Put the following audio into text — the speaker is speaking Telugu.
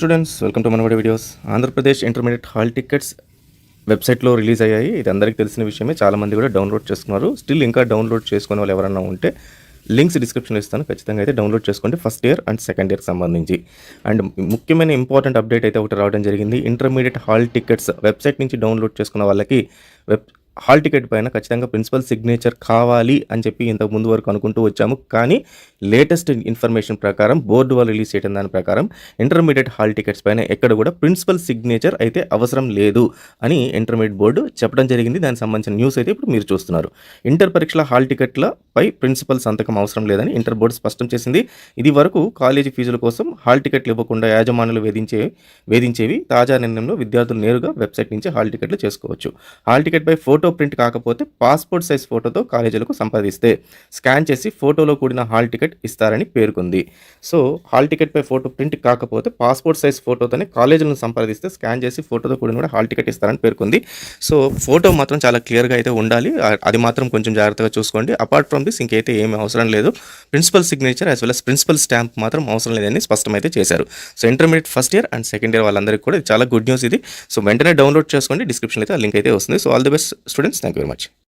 Students welcome to మనవాడి videos Andhra Pradesh intermediate hall tickets వెబ్సైట్లో రిలీజ్ అయ్యాయి. ఇది అందరికీ తెలిసిన విషయమే. చాలామంది కూడా డౌన్లోడ్ చేసుకున్నారు. స్టిల్ ఇంకా డౌన్లోడ్ చేసుకునే వాళ్ళు ఎవరైనా ఉంటే లింక్స్ డిస్క్రిప్షన్లో ఇస్తాను. ఖచ్చితంగా అయితే డౌన్లోడ్ చేసుకోండి. ఫస్ట్ ఇయర్ అండ్ సెకండ్ ఇయర్కి సంబంధించి. అండ్ ముఖ్యమైన ఇంపార్టెంట్ అప్డేట్ అయితే ఒకటి రావడం జరిగింది. ఇంటర్మీడియట్ హాల్ టికెట్స్ వెబ్సైట్ నుంచి డౌన్లోడ్ చేసుకున్న వాళ్ళకి వెబ్ హాల్ టికెట్ పైన ఖచ్చితంగా ప్రిన్సిపల్ సిగ్నేచర్ కావాలి అని చెప్పి ఇంతకు ముందు వరకు అనుకుంటూ వచ్చాము. కానీ లేటెస్ట్ ఇన్ఫర్మేషన్ ప్రకారం బోర్డు వాళ్ళు రిలీజ్ చేయడం దాని ప్రకారం ఇంటర్మీడియట్ హాల్ టికెట్స్ పైన ఎక్కడ కూడా ప్రిన్సిపల్ సిగ్నేచర్ అయితే అవసరం లేదు అని ఇంటర్మీడియట్ బోర్డు చెప్పడం జరిగింది. దానికి సంబంధించిన న్యూస్ అయితే ఇప్పుడు మీరు చూస్తున్నారు. ఇంటర్ పరీక్షల హాల్ టికెట్లపై ప్రిన్సిపల్ సంతకం అవసరం లేదని ఇంటర్ బోర్డు స్పష్టం చేసింది. ఇది వరకు కాలేజీ ఫీజుల కోసం హాల్ టికెట్లు ఇవ్వకుండా యాజమానులు వేధించే వేధించేవి తాజా నిర్ణయంలో విద్యార్థులు నేరుగా వెబ్సైట్ నుంచి హాల్ టికెట్లు చేసుకోవచ్చు. హాల్ టికెట్ పై ఫోటో ప్రింట్ కాకపోతే పాస్పోర్ట్ సైజ్ ఫోటోతో కాలేజీలకు సంపాదిస్తే స్కాన్ చేసి ఫోటోలో కూడిన హాల్ టికెట్ ఇస్తారని పేర్కొంది. సో హాల్ టికెట్పై ఫోటో ప్రింట్ కాకపోతే పాస్పోర్ట్ సైజ్ ఫోటోతోనే కాలేజీలను సంపాదిస్తే స్కాన్ చేసి ఫోటోతో కూడిన కూడా హాల్ టికెట్ ఇస్తారని పేర్కొంది. సో ఫోటో మాత్రం చాలా క్లియర్గా అయితే ఉండాలి. అది మాత్రం కొంచెం జాగ్రత్తగా చూసుకోండి. అపార్ట్ ఫ్రమ్ దిస్ ఇంకైతే ఏమీ అవసరం లేదు. Principal signature as well as principal stamp మాత్రం అవసరం లేదని స్పష్టమైతే చేశారు. So intermediate first year and second year వాళ్ళందరికీ కూడా చాలా గుడ్ న్యూస్ ఇది. సో వెంటనే డౌన్లోడ్ చేసుకోండి. డిస్క్రిప్షన్ అయితే లింక్ అయితే వస్తుంది. So all the best students thank you very much.